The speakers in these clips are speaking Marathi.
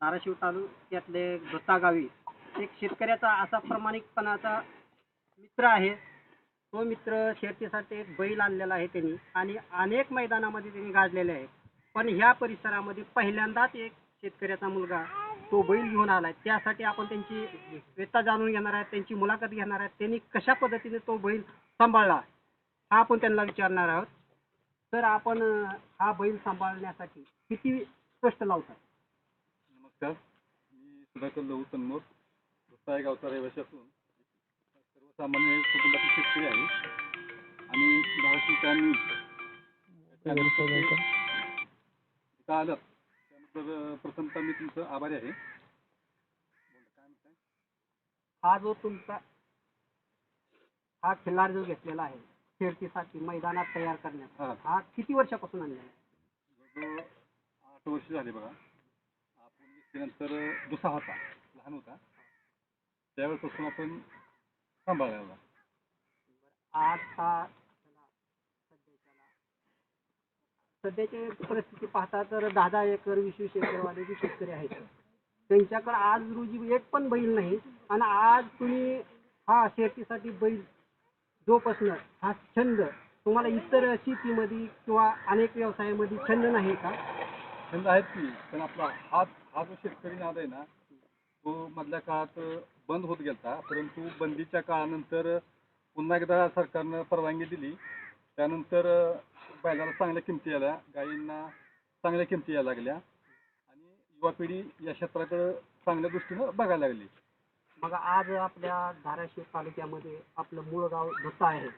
धाराशिव तालुक्यातले दत्ता गावी एक शेतकऱ्याचा असा प्रामाणिकपणाचा मित्र आहे. तो मित्र शेतीसाठी एक बैल आणलेला आहे त्यांनी आणि अनेक मैदानामध्ये त्यांनी गाजलेले आहे. पण ह्या परिसरामध्ये पहिल्यांदाच एक शेतकऱ्याचा मुलगा तो बैल घेऊन आलाय. त्यासाठी आपण त्यांची व्यथा जाणून घेणार आहे त्यांची मुलाखत घेणार आहे. त्यांनी कशा पद्धतीने तो बैल सांभाळला हा आपण त्यांना विचारणार आहोत. तर आपण हा बैल सांभाळण्यासाठी किती कष्ट लावतात? नमस्कार मी सुधाकर लहू तन्मोर या गावचा रहिवासी असून सर्वसामान्य कुटुंबातील शेतकरी आहे आणि न्यूज इथं आलं. त्यानंतर प्रथमतः मी तुमचं आभारी आहे. हा जो तुमचा हा खिल्लार जो घेतलेला आहे शर्यतीसाठी मैदानात तयार करण्यात हा. किती वर्षापासून आणलेला आहे? आठ वर्ष झाली बघा. आपण घेतल्यानंतर दुसरा होता लहान होता. त्यावेळेपासून आपण सांभाळायला सध्याची परिस्थिती पाहता तर दहा दहा एकर वीस वीस एकरवाले जे शेतकरी आहेत त्यांच्याकडे आज रोजी एक पण बैल नाही. आणि आज तुम्ही हा शेतीसाठी बैल जोपासणं हा छंद तुम्हाला इतर शेतीमध्ये किंवा अनेक व्यवसायामध्ये छंद नाही का? छंद आहेत की पण आपला हा हा जो शेतकरी नाद आहे ना तो मधल्या काळात बंद होत गेलता. परंतु बंदीच्या काळानंतर पुन्हा एकदा सरकारनं परवानगी दिली. त्यानंतर बैलाला चांगल्या किमती आल्या गायींना चांगल्या किमती यायला लागल्या. आणि युवा पिढी या क्षेत्राकडं चांगल्या दृष्टीनं बघायला लागली. बघा आज आपल्या धाराशिव तालुक्यामध्ये आपलं मूळ गाव धुता आहे.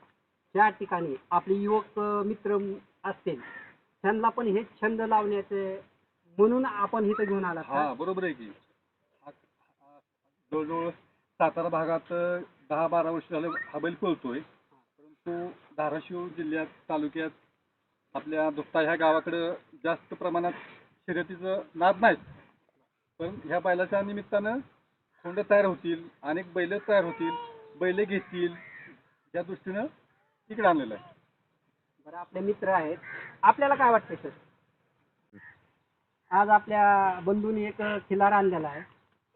त्या ठिकाणी आपले युवक मित्र असतील त्यांना पण हे छंद लावण्याचे म्हणून आपण इथं घेऊन आला हा बरोबर आहे की. हा- हा- जवळजवळ सातारा भागात दहा बारा वर्ष झाले हा बैल पळतोय. परंतु धाराशिव जिल्ह्यात तालुक्यात आपल्या दुत्ता ह्या गावाकडं जास्त प्रमाणात शर्यतीचं नाद नाहीत. पण ह्या बैलाच्या निमित्तानं खोंड तयार होतील अनेक बैल तयार होतील बैल घेतील या दृष्टीनं इकडे आणलेलं आहे. बरं आपले मित्र आहेत. आपल्याला काय वाटतं सर? आज आपल्या बंधूंनी एक खिलार आणलेला आहे.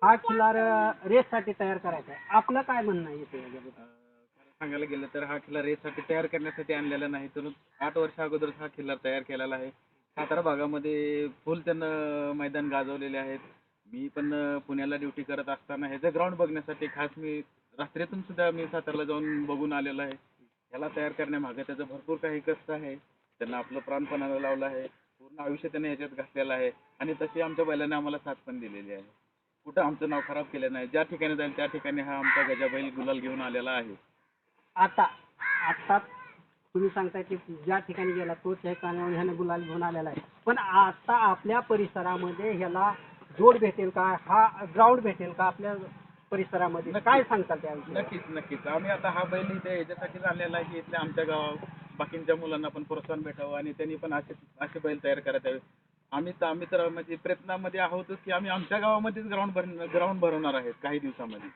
हा खिलार रेससाठी तयार करायचा आहे. आपलं काय म्हणणं आहे इथे याच्याबद्दल? सांगायला गेलं तर हा खिल्लार रेससाठी तयार करण्यासाठी आणलेला नाही. तर आठ वर्ष अगोदर हा खिल्ला तयार केलेला आहे. सातारा भागामध्ये फुल त्यानं मैदान गाजवलेले आहेत. मी पण अं, पुण्याला ड्युटी करत असताना ह्याचं ग्राउंड बघण्यासाठी खास मी रात्रीतून सुद्धा मी साताराला जाऊन बघून आलेलो आहे. ह्याला तयार करण्यामागे त्याचं भरपूर काही कष्ट आहे. त्यांना आपलं प्राणपणाला लावलं आहे. पूर्ण आयुष्य त्याने ह्याच्यात घातलेलं आहे. आणि तशी आमच्या बैलाने आम्हाला साथ पण दिलेली आहे. कुठं आमचं नाव खराब केलं नाही. ज्या ठिकाणी जाईल त्या ठिकाणी हा आमचा गजाबैल गुलाल घेऊन आलेला आहे. आता आता तुम्ही सांगताय की ज्या ठिकाणी गेला तो त्या ठिकाणी ह्याने गुलाल घेऊन आलेला आहे. पण आता आपल्या परिसरामध्ये ह्याला जोड भेटेल का? हा ग्राउंड भेटेल का आपल्या परिसरामध्ये. काय सांगताल त्याविषयी? नक्कीच नक्कीच. आम्ही आता हा बैल इथे याच्यासाठीच आणलेला आहे की इथल्या आमच्या गावात बाकीच्या मुलांना पण प्रोत्साहन भेटावं आणि त्यांनी पण असे असे बैल तयार करायला हवे. आम्ही तर आम्ही तर म्हणजे प्रयत्नामध्ये आहोतच की आम्ही आमच्या गावामध्येच ग्राउंड भर ग्राउंड भरवणार आहेत काही दिवसामध्ये.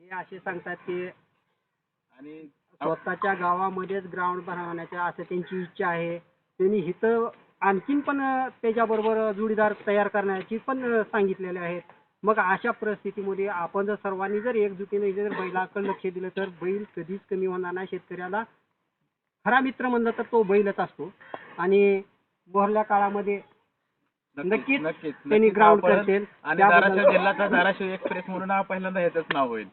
हे असे सांगतात की आणि स्वतःच्या गावामध्येच ग्राउंड बनवण्याच्या असं त्यांची इच्छा आहे. त्यांनी इथं आणखीन पण अं, त्याच्याबरोबर जोडीदार तयार करण्याची पण अं, सांगितलेले आहेत. मग अशा परिस्थितीमध्ये आपण जर सर्वांनी जर एकजुटीने जर बैलाकडे लक्ष दिलं तर बैल कधीच कमी होणार नाही. शेतकऱ्याला खरा मित्र म्हणलं तर तो बैलच असतो. आणि मोहरल्या काळामध्ये नक्कीच नक्कीच त्यांनी आपण- करतील. आणि त्याबद्दल- धाराशिव जिल्ह्याचा धाराशिव एक्सप्रेस म्हणून हा पहिल्यांदा ह्याचंच नाव होईल.